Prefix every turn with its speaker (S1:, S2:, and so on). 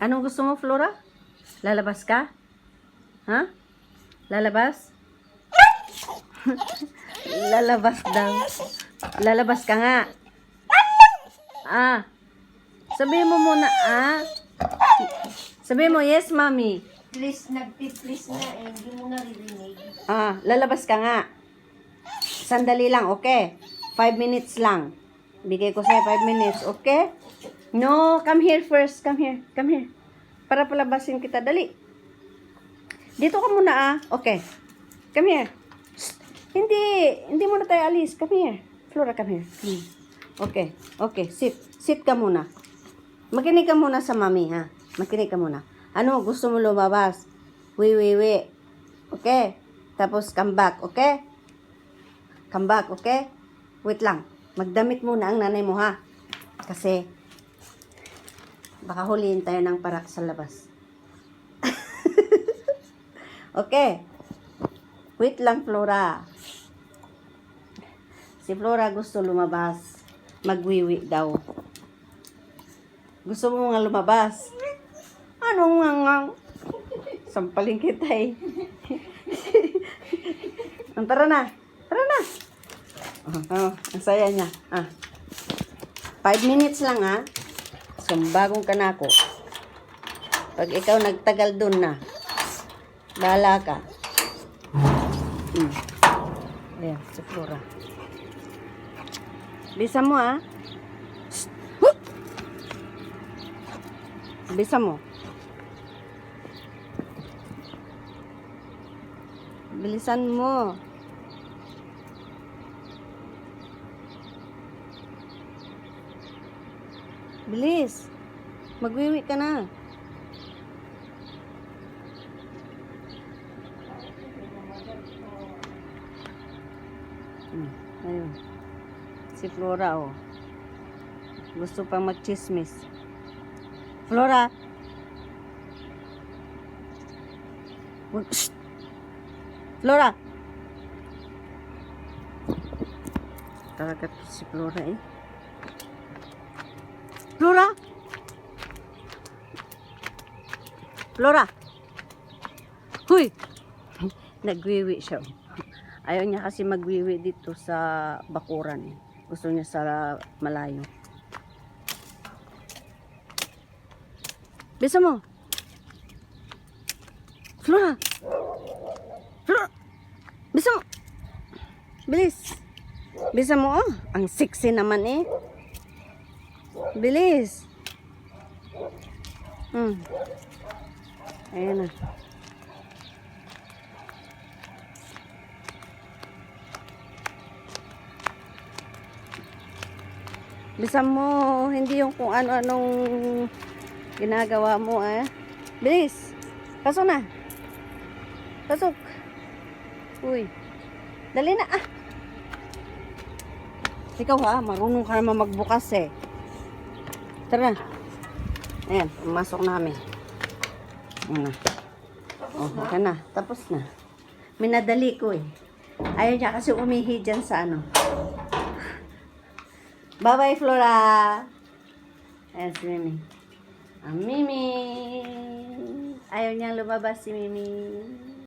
S1: Anong gusto mo, Flora? Lalabas ka? Ha? Lalabas? Lalabas daw. Lalabas ka nga. Ah. Sabihin mo muna, ah. Sabihin mo, yes, mommy.
S2: Please, nagpi-please na eh. Hindi mo naririnig.
S1: Ah, lalabas ka nga. Sandali lang, okay? Five minutes lang. Bigay ko sa'yo five minutes, okay? No, come here first. Come here. Come here. Para palabasin kita. Dali. Dito ka muna, ah. Okay. Come here. Shh. Hindi. Hindi muna tayo alis. Come here. Flora, come here. Hmm. Okay. Okay. Sit. Sit ka muna. Makinig ka muna sa mami, ha? Makinig ka muna. Ano, gusto mo lumabas? Wi, wi, wi. Okay? Tapos, come back, okay? Come back, okay? Wait lang. Magdamit muna ang nanay mo, ha? Kasi, baka huliin tayo ng parak sa labas. okay. Wait lang, Flora. Si Flora gusto lumabas. Magwiwi daw. Gusto mo nga lumabas. Anong nga nga? Sampaling kita eh. Ang tara na. Tara na. Oh, oh, ang saya niya. Ah. Five minutes lang ha. So, bagong ka na ako. Pag ikaw nagtagal dun na, bahala ka. Hmm. Ayan, Flora. Bisa mo. Huh! Bisa mo. Bilisan mo. Bilis. Magwiwi ka na. Hmm, ayun. Si Flora, oh. Gusto pang magchismis. Flora! Shh! Flora! Talaga si Flora eh. Flora! Flora! Huy! Nagwiwi siya. Ayaw niya kasi magwiwi dito sa bakuran. eh. Gusto niya sa malayo. Bisa mo! Flora! Flora! Bisa mo! Bilis! Bisa mo, oh. Ang sexy naman eh. Bilis. Hmm. Ayan na. Bisa mo, hindi yung kung ano-anong ginagawa mo eh. Bilis. Pasok na. Pasok. Uy. Dali na ah. Ikaw ha, marunong ka naman magbukas eh. Tara. Ayan, pumasok namin. Ayan na. Oh, okay na. Tapos na. Minadali ko eh. Ayaw niya kasi umihi dyan sa ano. Bye-bye, Flora. Ayan si Mimi. Ang Mimi. Ayaw niyang lumabas si Mimi.